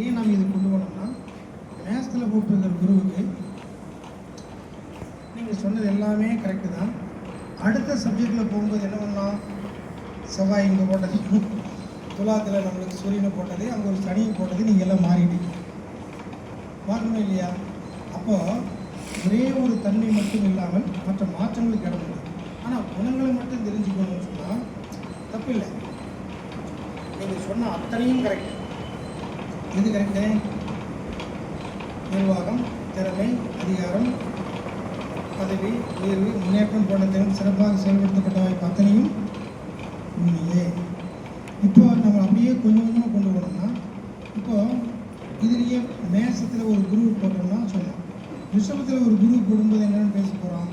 ஏன் நம்ம இதை கொண்டு வரோம்னா மேத்ஸில் போட்டிருக்கிற குருவுக்கு நீங்கள் சொன்னது எல்லாமே கரெக்டு தான். அடுத்த சப்ஜெக்டில் போகும்போது என்ன பண்ணலாம்? செவ்வாய் இங்கே போட்டது. துலாத்தில் நம்மளுக்கு சூரியனை போட்டது அங்கே ஒரு சனியை போட்டது நீங்கள் எல்லாம் மாறிட்டீங்க. மாறணுமா இல்லையா? அப்போ ஒரே ஒரு தன்மை மட்டும் இல்லாமல் மற்ற மாற்றங்களுக்கு இடம் ஆனால் குணங்களை மட்டும் தெரிஞ்சுக்கணும்னு சொன்னால் தப்பில்லை. நீங்கள் சொன்ன அத்தனையும் கரெக்ட் எது கரெக்டு நிர்வாகம் திறமை அதிகாரம் பதவி உயர்வு முன்னேற்றம் போன்ற திறன் சிறப்பாக செயல்படுத்தப்பட்ட பத்தனையும் உண்மையே இப்போ நம்ம அப்படியே கொஞ்சம் கொஞ்சமாக கொண்டு போனோம்னா இப்போ இதுலேயே மேசத்தில் ஒரு குரு போட்டோம்னா சொல்லலாம். ரிஷபத்தில் ஒரு குரு போடும்போது என்னென்னு பேச போகிறோம்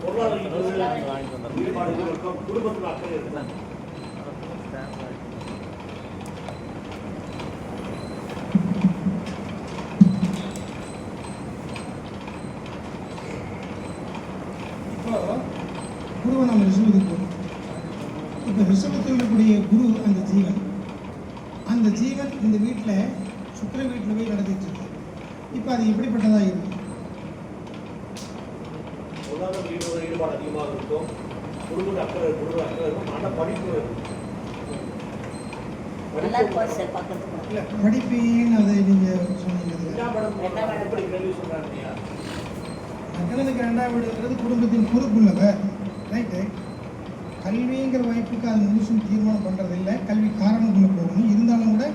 பொருளாதார குடும்பத்தில் அக்கறை இருக்குதான் இப்போ குருவை நம்ம ரிஷபத்துக்கு போகிறோம் ரிஷபத்தில் இருக்கக்கூடிய குரு அந்த ஜீவன். அந்த ஜீவன் இந்த வீட்டில் சுக்கிர வீட்டில் போய் நடத்திட்டு இருக்கு இப்போ அது எப்படிப்பட்டதாக இருக்கும் பொருளாதார ஈடுபாடு ஈடுபாடு அதிகமாக இருக்கும். அக்கறை குடும்ப அக்கறை இருக்கும். நல்ல படிப்பு இல்லை அதை நீங்கள் சொன்னீங்க. லக்னத்துக்கு ரெண்டாம் வீடுங்கிறது குடும்பத்தின் பொறுப்புள்ளவர் ரைட்டு கல்விங்கிற வாய்ப்புக்கு அது முழுசும் தீர்மானம் பண்ணுறதில்லை கல்வி காரணக்குள்ளே போகணும். இருந்தாலும் கூட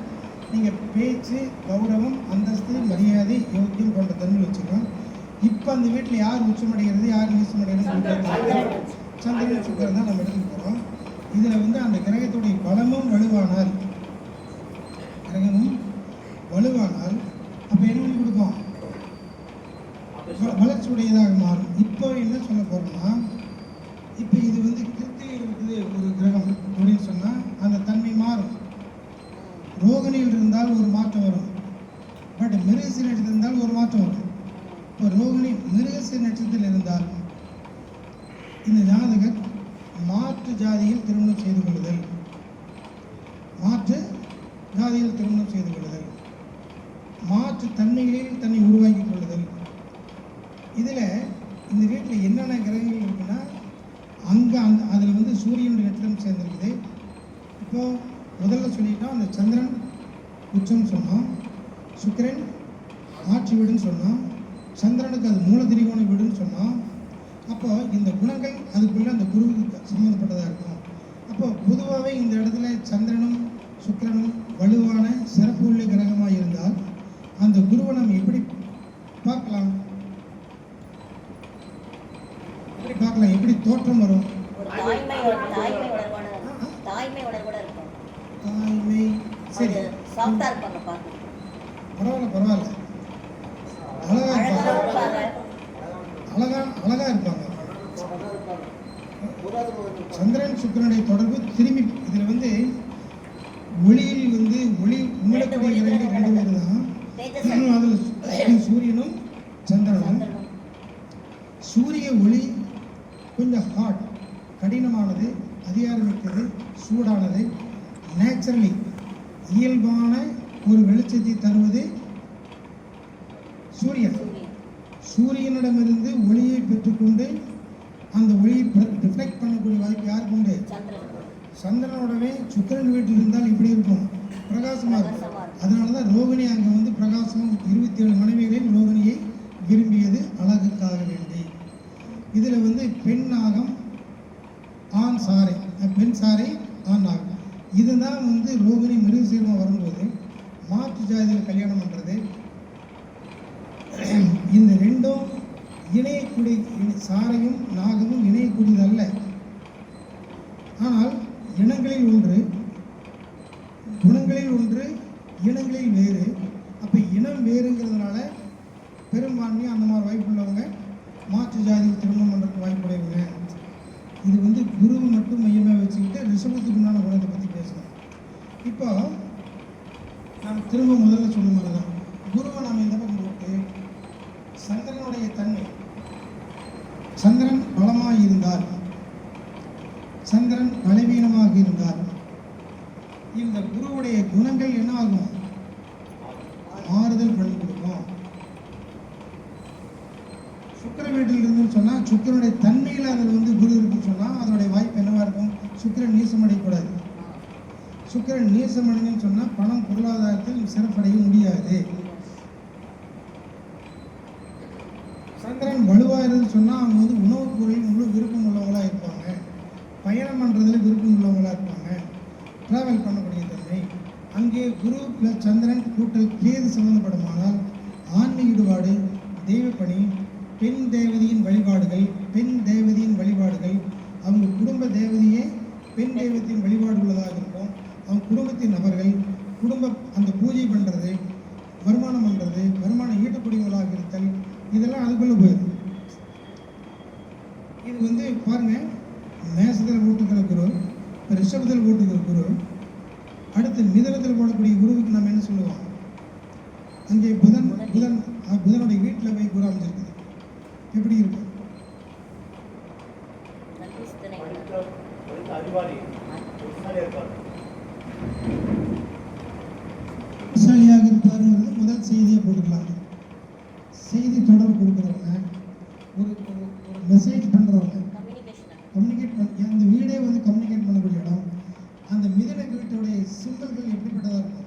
நீங்கள் பேச்சு கௌரவம் அந்தஸ்து மரியாதை யோக்கியம் போன்ற தன்மை வச்சுக்கலாம். இப்போ அந்த வீட்டில் யார் உச்சமடைகிறது யார் நீச்சமடைகிறது சந்திரன் சுக்கரன் தான் நம்ம எடுத்துக்க போகிறோம் இதில் வந்து அந்த கிரகத்துடைய பலமும் வலுவானால் கிரகமும் வலுவானால் அப்போ என்ன பண்ணி கொடுக்கும் வளர்ச்சியுடையதாக மாறும். இப்போ என்ன சொல்ல போகிறோம்னா இப்போ இது வந்து வந்து ஒரு கிரகம் அப்படின்னு சொன்னால் அந்த தன்மை மாறும். ரோகிணியில் இருந்தால் ஒரு மாற்றம் வரும். பட் மிருகசி நட்சத்திரம் இருந்தால் ஒரு மாற்றம் வரும். இப்போ ரோகிணி மிருகசி நட்சத்திரத்தில் இருந்தால் இந்த ஜாதகர் மாற்று ஜாதியில் திருமணம் செய்து கொள்ளுதல். மாற்று ஜாதியில் திருமணம் செய்து கொள்ளுதல். மாற்று தன்மைகளில் தன்னை உருவாக்கிக் கொள்ளுதல் இதில் இந்த வீட்டில் என்னென்ன கிரகங்கள் இருக்குன்னா அங்கே அந்த அதில் வந்து சூரியனுடைய நட்சத்திரம் சேர்ந்துருக்குது இப்போ முதல்ல சொல்லிட்டோம் அந்த சந்திரன் உச்சம்னு சொன்னோம் சுக்கிரன் ஆட்சி வீடுன்னு சொன்னோம் சந்திரனுக்கு அது மூல திரிகோண வீடுன்னு சொன்னோம் அப்போ இந்த குணங்கள் அதுக்குள்ளே அந்த குருவுக்கு சம்மந்தப்பட்டதாக இருக்கும். அப்போ பொதுவாகவே இந்த இடத்துல சந்திரனும் சுக்கிரனும் வலுவான சிறப்பு உள்ள கிரகமாக இருந்தால் அந்த குருவை நம்ம எப்படி சாஃப்டா இருப்பாங்க பார்க்க பரவாயில்ல பரவாயில்ல. அழகா அழகா இருப்பாங்க. அழகா அழகா இருப்பாங்க. சந்திரன் சுக்கிரனுடைய தொடர்பு திரும்பி இதுல வந்து ஒளியில் வந்து ஒளி உமிழக்கூடிய ரெண்டு பேர் தான். அதில் சூரியனும் சந்திரனும். சந்திரனும் சூரிய ஒளி கொஞ்சம் ஹாட் கடினமானது அதிகாரமிக்கது சூடானது நேச்சுரலி இயல்பான ஒரு வெளிச்சத்தை தருவது சூரியன். சூரியன் சூரியனிடமிருந்து ஒளியை பெற்றுக்கொண்டு அந்த ஒளியை ரிஃப்ளெக்ட் பண்ணக்கூடிய வாய்ப்பு யாருக்கு உண்டு? சந்திரன் சந்திரனோடவே சுக்கிரன் வீட்டில் இருந்தால் இப்படி இருக்கும்? பிரகாசமாக இருக்கும். அதனால தான் ரோகிணி அங்கே வந்து பிரகாசம் இருபத்தி ஏழு மனைவிகளில் ரோகிணியை விரும்பியது அழகுக்காக வேண்டி. இதில் வந்து பெண் நாகம் ஆண் சாரை பெண் சாரை ஆண் நாகம். இதுதான் வந்து ரோகிணி மிருகசீரமாக வரும்போது மாற்று ஜாதியில் கல்யாணம் பண்ணுறது இந்த ரெண்டும் இணையக்கூடிய இணை- சாரையும் நாகமும் இணையக்கூடியது அல்ல ஆனால் இனங்களில் ஒன்று குணங்களில் ஒன்று இனங்களில் வேறு. அப்போ இனம் வேறுங்கிறதுனால பெரும்பான்மையாக அந்த மாதிரி வாய்ப்புள்ளவங்க மாற்று ஜாதி திருமணம் பண்ணுறதுக்கு வாய்ப்புடையவங்க இது வந்து குருவை மட்டும் மையமாக வச்சுக்கிட்டு ரிஷபத்துக்கு உண்டான குணத்தை பற்றி பேசணும் இப்போ நாம் திரும்ப முதல்ல சொன்ன மாதிரி தான் குருவை நாம் இந்த பக்கம் போட்டு சந்திரனுடைய தன்மை சந்திரன் பலமாக இருந்தால் சந்திரன் பலவீனமாக இருந்தால் இந்த குணங்கள் என்ன ஆகும் மாறுதல் பண்ணி கொடுக்கும். சுக்கர வீட்டில் இருந்துன்னு சொன்னா சுக்கரனுடைய தன்மையில் அதில் வந்து குரு இருக்குன்னு சொன்னா அதனுடைய வாய்ப்பு என்னவா இருக்கும்? சுக்கிரன் நீசமடையக்கூடாது சுக்கிரன் நீசமடைஞ்சுன்னு சொன்னா பணம் பொருளாதாரத்தில் சிறப்படைய முடியாது. சந்திரன் வலுவாயிருன்னு சொன்னால் அவங்க வந்து உணவுப் பொருளில் முழு விருப்பம் உள்ளவங்களாக இருப்பாங்க. பயணம் பண்ணுறதுல விருப்பம் உள்ளவங்களா இருப்பாங்க டிராவல் பண்ணக்கூடிய தன்மை அங்கே குரு பிளஸ் சந்திரன் கூட்டல் கேது சம்பந்தப்படுமானால் ஆன்மீக ஈடுபாடு தெய்வப்பணி பெண் தேவதையின் வழிபாடுகள் பெண் தேவதையின் வழிபாடுகள். அவங்க குடும்ப தேவதையே பெண் தெய்வத்தின் வழிபாடு உள்ளதாக இருக்கும். அவங்க குடும்பத்தின் நபர்கள் குடும்ப அந்த பூஜை பண்ணுறது வருமானம் பண்ணுறது வருமானம் ஈட்டக்கூடியவர்களாக இருத்தல் இதெல்லாம் அதுக்குள்ளே போயிடும் இது வந்து பாருங்க மேசத்தில் போட்டுக்கிற குரு இப்போ ரிஷபத்தில் போட்டுக்கிற குரு அடுத்து மிதனத்தில் போடக்கூடிய குருவுக்கு நம்ம என்ன சொல்லுவோம் அங்கே புதன் புதன் அஹ், புதனுடைய வீட்டில் போய் குரு அமைஞ்சிருக்குது எப்படி இருக்கும் நல்ல சிந்தனை படித்த படித்த இருப்பார் புத்திசாலியாக இருப்பாருங்கிறது முதல் செய்தியை போட்டுக்கலாம் செய்தி தொடர்பு கொடுக்குறவங்க ஒரு ஒரு மெசேஜ் பண்ணுறவங்க கம்யூனிகேட் பண்ண அந்த வீடே வந்து கம்யூனிகேட் பண்ணக்கூடிய இடம் அந்த மிதன வீட்டுடைய சிம்பல்கள் எப்படிப்பட்டதாக இருக்கும்?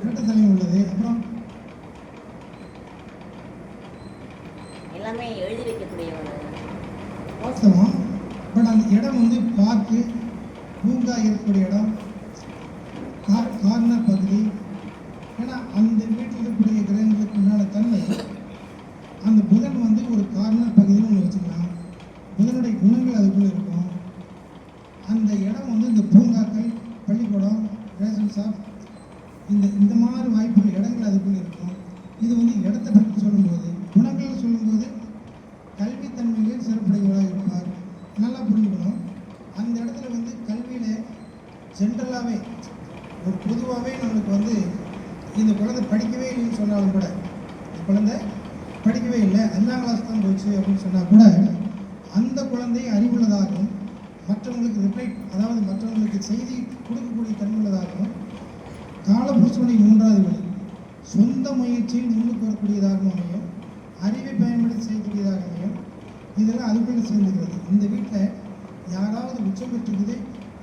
இரட்டத்தலை உள்ளது அப்புறம் எல்லாமே எழுதி வைக்கக்கூடிய வாஸ்தவம். பட் அந்த இடம் வந்து பார்க்கு பூங்கா இருக்கக்கூடிய இடம் கார் கார்னர் பகுதி. ஏன்னா அந்த வீட்டில் இருக்கக்கூடிய கிரகங்களுக்கு உண்டான தன்மை. அந்த புதன் வந்து ஒரு கார்னர் பகுதின்னு ஒன்று வச்சுக்கலாம். புதனுடைய குணங்கள் அதுக்குள்ளே இருக்கும். அந்த இடம் வந்து இந்த பூங்காக்கள் பள்ளிக்கூடம் ரேஷன் ஷாப் இந்த இந்த மாதிரி வாய்ப்புகள் இடங்கள் அதுக்குள்ளே இருக்கும். இது வந்து இடத்தை பற்றி சொல்லும்போது குணங்கள் சொல்லும்போது கல்வித்தன்மையில் சிறப்புடையவராக இருப்பார் நல்லா புரிஞ்சுக்கணும் அந்த இடத்துல வந்து கல்வியில் ஜென்ரலாகவே ஒரு பொதுவாகவே நம்மளுக்கு வந்து இந்த குழந்தை படிக்கவே இல்லைன்னு சொன்னாலும் கூட இந்த குழந்தை படிக்கவே இல்லை அஞ்சாம் கிளாஸ் தான் போச்சு அப்படின்னு சொன்னால் கூட அந்த குழந்தை அறிவுள்ளதாகவும் மற்றவங்களுக்கு ரிப்ளை அதாவது மற்றவங்களுக்கு செய்தி கொடுக்கக்கூடிய தன்மையுள்ளதாகவும் காலபுருஷனுடைய மூன்றாவது வழி சொந்த முயற்சியில் முன்னுக்கு வரக்கூடியதாகவும் அமையும் அறிவை பயன்படுத்தி செய்யக்கூடியதாக அமையும். இதெல்லாம் அதுக்குள்ளே சேர்ந்துக்கிறது. இந்த வீட்டில் யாராவது உச்சம் பெற்றிருக்குது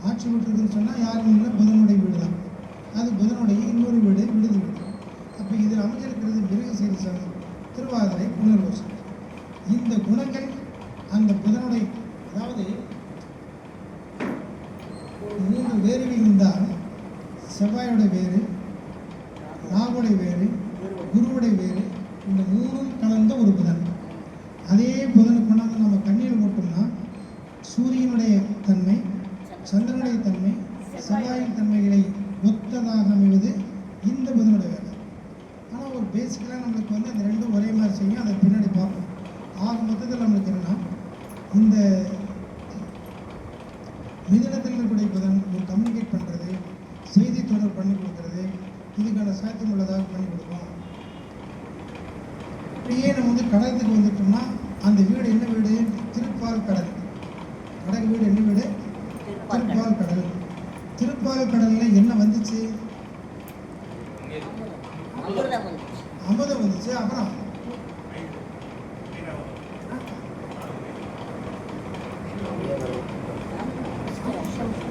ஆட்சி பெற்றிருக்குதுன்னு சொன்னால் யாரும் இல்லை புதனுடைய வீடு தான் அது புதனுடைய இன்னொரு வீடு விடுதி வீடு. அப்போ இதில் அமைஞ்சிருக்கிறது மிருக சீரிசம் திருவாதிரை புனர்வசம் இந்த குணங்கள் அந்த புதனுடைய அதாவது மூன்று வேர்கள் இருந்தால் செவ்வாயோட வேறு ராகுடைய வேறு குருவுடைய வேறு இந்த மூணும் கலந்த ஒரு புதன். அதே புதனுக்கு கொண்டாந்து நம்ம இந்த புதனுடைய வேலை. ஆனால் ஒரு பேசிக்கலாக நம்மளுக்கு வந்து அந்த ரெண்டும் ஒரே மாதிரி செய்யும். அதை பின்னாடி பார்ப்போம். ஆக மொத்தத்தில் நம்மளுக்கு என்னன்னா இந்த மிதனத்தில் இருக்கக்கூடிய புதன் ஒரு கம்யூனிகேட் பண்ணுறது செய்தி தொடர்பு பண்ணி கொடுக்கறது இதுக்கான சாத்தியம் உள்ளதாக பண்ணி கொடுக்கும் இப்படியே நம்ம வந்து கடலத்துக்கு வந்துட்டோம்னா அந்த வீடு என்ன வீடு? திருப்பால் கடல். கடல் வீடு என்ன வீடு? திருப்பால் கடல். திருப்பால் கடல்ல என்ன வந்துச்சு அமிர்தம் வந்துச்சு வந்துச்சு அப்புறம்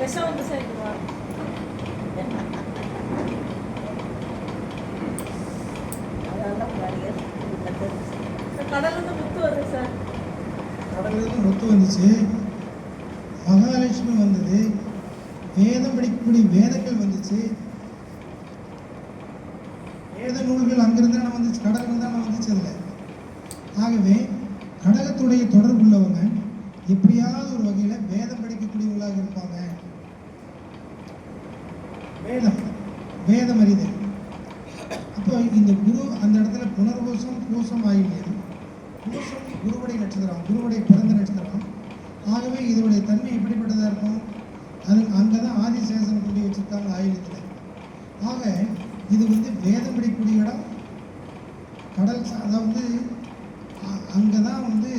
விஷம் வந்து சேர்க்குவா முத்து வருது சார் கடல்ல இருந்து முத்து வந்துச்சு மகாலட்சுமி வந்தது வேதம் படிக்கக்கூடிய வேதங்கள் வந்துச்சு வேத நூல்கள் அங்கிருந்து தானே வந்துச்சு கடல்ல இருந்து தானே வந்துச்சு அதில் ஆகவே கடகத்துடைய தொடர்பு உள்ளவங்க எப்படியாவது ஒரு வகையில் வேதம் படிக்கக்கூடியவங்களாக இருப்பாங்க வேதம் வேதம் அறிதல் அப்போ இந்த குரு அந்த இடத்துல புனர்வோசம் பூசம் ஆயில்யம் பூசம் குருவடை நட்சத்திரம் குருவுடைய பிறந்த நட்சத்திரம். ஆகவே இதனுடைய தன்மை எப்படிப்பட்டதாக இருக்கும்? அது அங்கே தான் ஆதிசேஷன் கொண்டு வச்சிருக்காங்க ஆயுதத்தில். ஆக இது வந்து வேதம் படிக்கக்கூடிய இடம். கடல் சா- அதாவது அங்கே தான் வந்து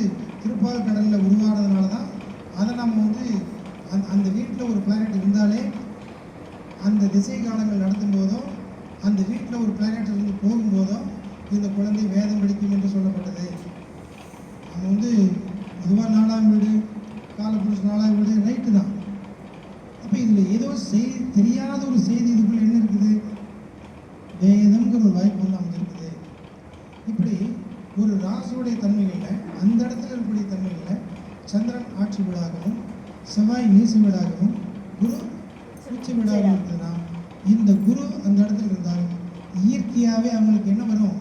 திருப்பால் கடலில் உருவானதுனால தான் அதை நம்ம வந்து அந் அந்த வீட்டில் ஒரு பிளானட் இருந்தாலே அந்த திசை காலங்கள் நடத்தும் போதோ அந்த வீட்டில் ஒரு பிளானட் இருந்து போகும்போதோ இந்த குழந்தை வேதம் படிக்கும் என்று சொல்லப்பட்டது. அது வந்து பொதுவாக நாலாம் வீடு காலப்புருஷ் நாலாம் வீடு ரைட்டு தான். அப்போ இதில் ஏதோ செய்தி தெரியாத ஒரு செய்தி இதுக்குள்ள என்ன இருக்குது? வேதம்ங்கிற ஒரு வாய்ப்பு வந்து அமைஞ்சிருக்குது இப்படி ஒரு ராசுடைய தன்மைகளில் அந்த இடத்துல இருக்கக்கூடிய தன்மைகளில் சந்திரன் ஆட்சி வீடாகவும் செவ்வாய் நீசு வீடாகவும் குரு உச்ச வீடாகவும் இந்த குரு அந்த இடத்துல இருந்தால் இயற்கையாகவே அவங்களுக்கு என்ன வரும்?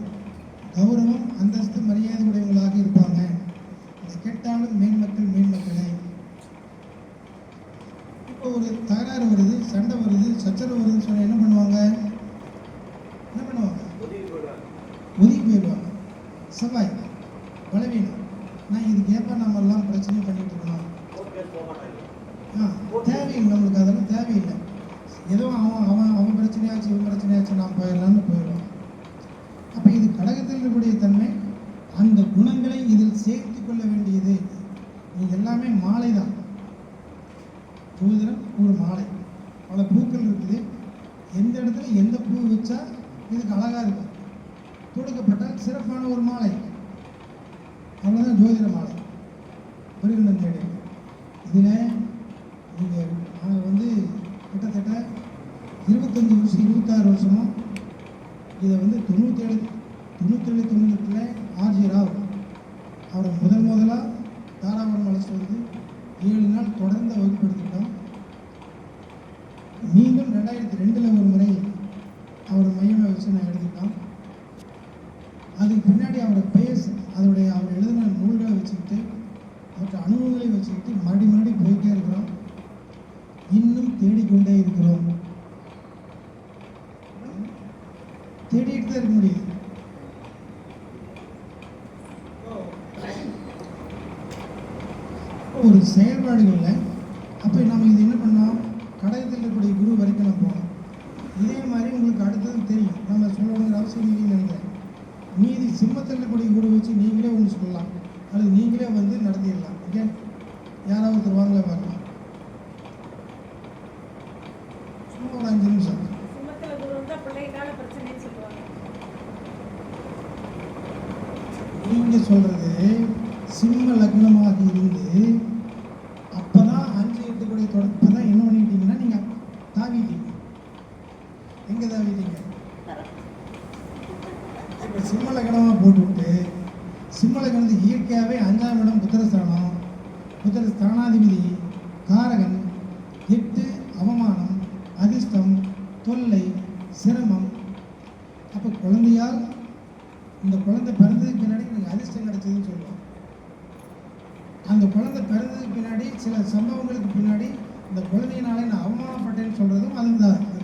கௌரவம் அந்தஸ்து மரியாதை உடையவங்களாக இருப்பாங்க. இந்த கெட்டாலும் மேன்மக்கள் மேன்மக்களே இப்போ ஒரு தகராறு வருது சண்டை வருது சச்சரவு வருதுன்னு சொன்னா என்ன பண்ணுவாங்க? என்ன பண்ணுவாங்க? ஒதுங்கி போயிடுவாங்க. செவ்வாய் பலவீனம் நான் இதுக்கு ஏப்பா நம்ம எல்லாம் பிரச்சனை பண்ணிட்டு இருக்கோம் கோர்ட் கேஸ் போக மாட்டாங்க ஆ தேவையில்லை நம்மளுக்கு அதெல்லாம் தேவையில்லை ஏதோ அவன் அவன் அவன் பிரச்சனையாச்சு இவன் பிரச்சனையாச்சு நான் போயிடலான்னு போயிடுவான் அப்போ இது கடகத்தில் இருக்கக்கூடிய தன்மை அந்த குணங்களை இதில் சேர்த்து கொள்ள வேண்டியது இது எல்லாமே மாலை தான் ஜோதிடம் ஒரு மாலை. பல பூக்கள் இருக்குது. எந்த இடத்துல எந்த பூ வச்சா இதுக்கு அழகாக இருக்கும். தொடுக்கப்பட்டால் சிறப்பான ஒரு மாலை. அவ்வளோதான் ஜோதிட மாலை. முருகன் தேடி இதில் நீங்கள் நாங்கள் வந்து கிட்டத்தட்ட இருபத்தஞ்சி வருஷம் இருபத்தாறு வருஷமும் இதை வந்து தொண்ணூற்றேழு தொண்ணூற்றேழு தொண்ணூற்றெட்டில் ஆர்ஜி தேடிட்டு தான் இருக்க முடியுது ஒரு செயல்பாடுகளில் அப்போ நம்ம இது என்ன பண்ணோம் கடகத்தில் இருக்கக்கூடிய குரு வரைக்கும் நம்ம போனோம் இதே மாதிரி உங்களுக்கு அடுத்தது தெரியும் நம்ம சொல்லணுங்கிற அவசியம் இல்லைன்னு நினைக்கிறேன் மீதி சிம்மத்தில் இருக்கக்கூடிய குரு வச்சு நீங்களே ஒன்று சொல்லலாம் அல்லது நீங்களே வந்து நடத்திடலாம் ஓகே யாராவது ஒருத்தர் வாங்கல பார்க்கலாம் சும்மா ஒரு அஞ்சு நிமிஷம் சிம்மத்துல குரு வந்தா பிள்ளைகளால பிரச்சனைன்னு சொல்லுவாங்க நீங்கள் சொல்கிறது சிம்ம லக்னமாக இருந்து அப்போ தான் அஞ்சு எட்டு கூட தொடர்பு தான் என்ன பண்ணிட்டீங்கன்னா நீங்கள் தாவிட்டீங்க. எங்கே தாவிட்டீங்க? இப்போ சிம்ம லக்னமாக போட்டுவிட்டு சிம்ம லக்னத்துக்கு இயற்கையாகவே அஞ்சாம் இடம் புத்திரஸ்தானம். புத்திர ஸ்தானாதிபதி காரகன் எட்டு அவமானம் அதிர்ஷ்டம் தொல்லை சிரமம் அப்போ குழந்தையால் இந்த குழந்தை பிறந்ததுக்கு பின்னாடி எனக்கு அதிர்ஷ்டம் கிடைச்சதுன்னு சொல்லுவோம் அந்த குழந்தை பிறந்ததுக்கு பின்னாடி சில சம்பவங்களுக்கு பின்னாடி இந்த குழந்தையினாலே நான் அவமானப்பட்டேன்னு சொல்கிறதும் அதுதான்